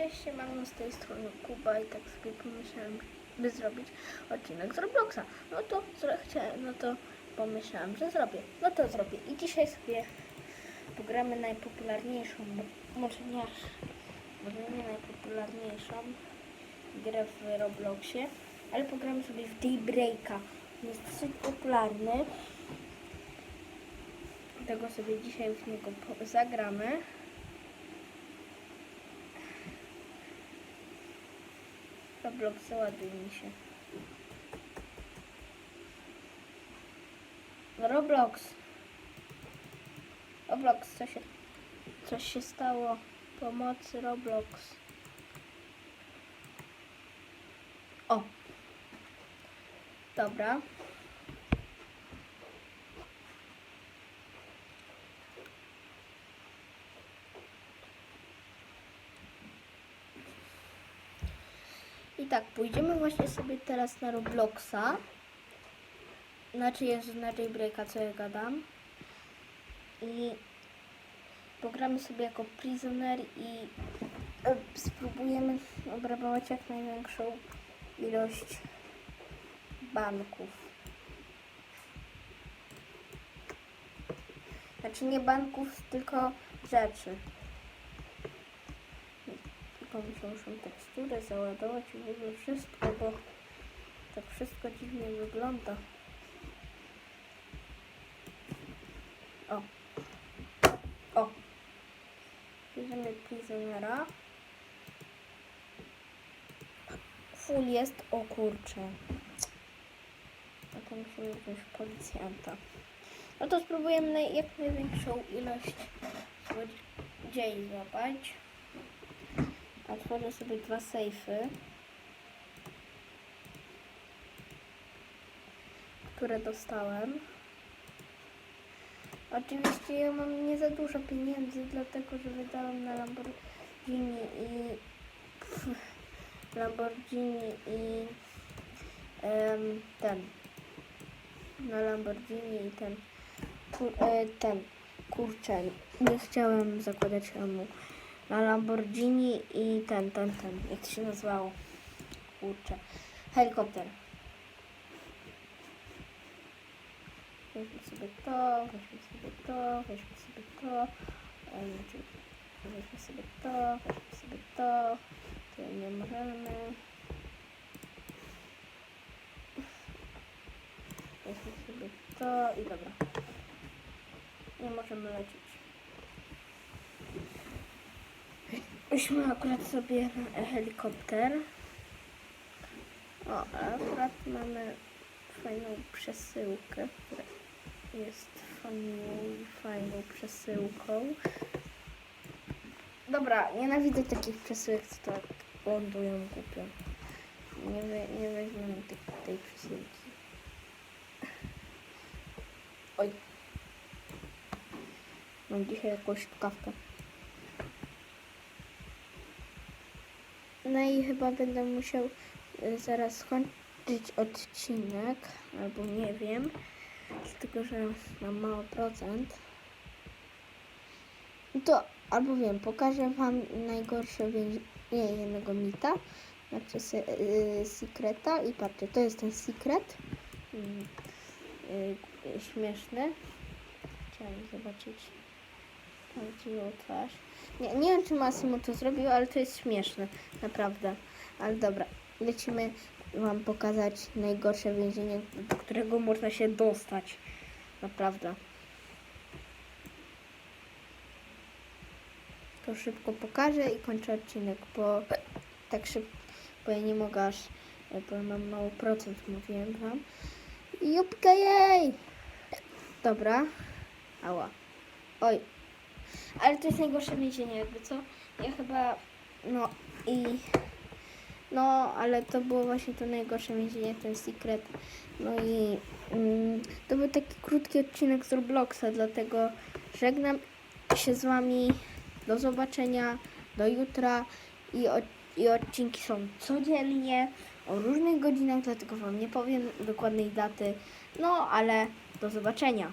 Cześć, mam z tej strony Kuba i tak sobie pomyślałem, by zrobić odcinek z Robloxa. No to chciałem, no to pomyślałem, że zrobię. No to zrobię. I dzisiaj sobie pogramy najpopularniejszą, mo- może nie, może nie najpopularniejszą grę w Robloxie, ale pogramy sobie w Daybreaka. Jest dosyć popularny. Dlatego sobie dzisiaj w niego zagramy. Roblox, załaduj mi się. Roblox. Roblox, co się... Coś się stało. Pomocy Roblox. O. Dobra. Tak, pójdziemy właśnie sobie teraz na Robloxa. Znaczy jest na Jailbreaka, co ja gadam. I pogramy sobie jako prisoner i e, spróbujemy obrabować jak największą ilość banków. Znaczy nie banków, tylko rzeczy. Muszę, teksturę załadować i w ogóle wszystko, bo tak wszystko dziwnie wygląda. O. O. Bierzemy prisonera. Full jest, o kurczę. A to musimy wziąć policjanta. No to spróbujemy jak największą ilość złodziei złapać. Otworzę sobie dwa sejfy, które dostałem. Oczywiście ja mam nie za dużo pieniędzy, dlatego że wydałam na Lamborghini i Lamborghini i ten na Lamborghini i ten kur, e, ten kurczę nie chciałem zakładać mu na Lamborghini i ten, ten, ten, jak to się nazywało? Kurczę. Helikopter. Weźmy sobie to, weźmy sobie to, weźmy sobie to, weźmy sobie to, weźmy sobie to, to nie możemy. Weźmy sobie to i dobra. Nie możemy lecieć. Weźmy akurat sobie helikopter. O, akurat mamy fajną przesyłkę, która jest fajną, fajną przesyłką. Dobra, nienawidzę takich przesyłek, co tak lądują głupio. Nie, we, nie weźmiemy tej, tej przesyłki. Oj. Mam dzisiaj jakąś kawkę. No i chyba będę musiał y, zaraz skończyć odcinek, albo nie wiem, dlatego że mam mało procent. No To albo wiem, pokażę wam najgorsze więzienie jednego mita, znaczy se, y, secreta i patrzcie, to jest ten secret. Mm, y, y, śmieszny. Chciałam zobaczyć prawdziwą twarz. Nie, nie wiem, czy Massimo to zrobił, ale to jest śmieszne, naprawdę. Ale dobra, lecimy Wam pokazać najgorsze więzienie, do którego można się dostać. Naprawdę. To szybko pokażę i kończę odcinek, bo tak szybko, bo ja nie mogę aż, bo mam mało procent, mówiłem Wam. Jupka jej! Dobra. Ała. Oj, ale to jest najgorsze więzienie, jakby co? Ja chyba, no i, no, ale to było właśnie to najgorsze więzienie, ten secret. No i mm, to był taki krótki odcinek z Robloxa, dlatego żegnam się z Wami. Do zobaczenia, do jutra i, od, i odcinki są codziennie o różnych godzinach, dlatego Wam nie powiem dokładnej daty. No, ale do zobaczenia.